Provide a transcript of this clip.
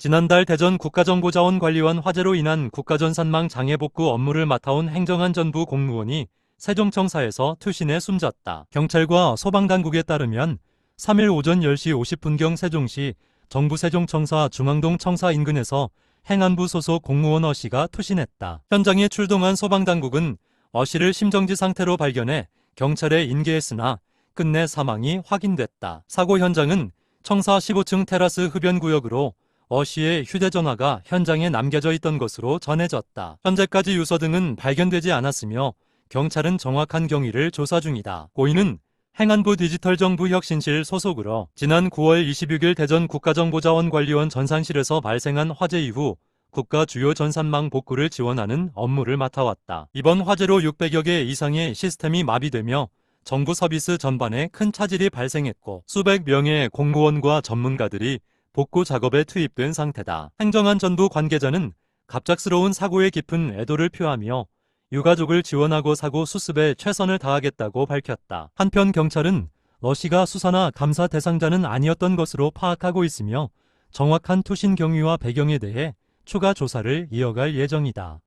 지난달 대전 국가정보자원관리원 화재로 인한 국가전산망 장애 복구 업무를 맡아온 행정안 전부 공무원이 세종청사에서 투신해 숨졌다. 경찰과 소방당국에 따르면 3일 오전 10시 50분경 세종시 정부 세종청사 중앙동 청사 인근에서 행안부 소속 공무원 어 씨가 투신했다. 현장에 출동한 소방당국은 어 씨를 심정지 상태로 발견해 경찰에 인계했으나 끝내 사망이 확인됐다. 사고 현장은 청사 15층 테라스 흡연구역으로 어 씨의 휴대전화가 현장에 남겨져 있던 것으로 전해졌다. 현재까지 유서 등은 발견되지 않았으며 경찰은 정확한 경위를 조사 중이다. 고인은 행안부 디지털정부혁신실 소속으로 지난 9월 26일 대전 국가정보자원관리원 전산실에서 발생한 화재 이후 국가 주요 전산망 복구를 지원하는 업무를 맡아왔다. 이번 화재로 600여 개 이상의 시스템이 마비되며 정부 서비스 전반에 큰 차질이 발생했고 수백 명의 공무원과 전문가들이 복구 작업에 투입된 상태다. 행정안 전부 관계자는 갑작스러운 사고에 깊은 애도를 표하며 유가족을 지원하고 사고 수습에 최선을 다하겠다고 밝혔다. 한편 경찰은 러시가 수사나 감사 대상자는 아니었던 것으로 파악하고 있으며 정확한 투신 경위와 배경에 대해 추가 조사를 이어갈 예정이다.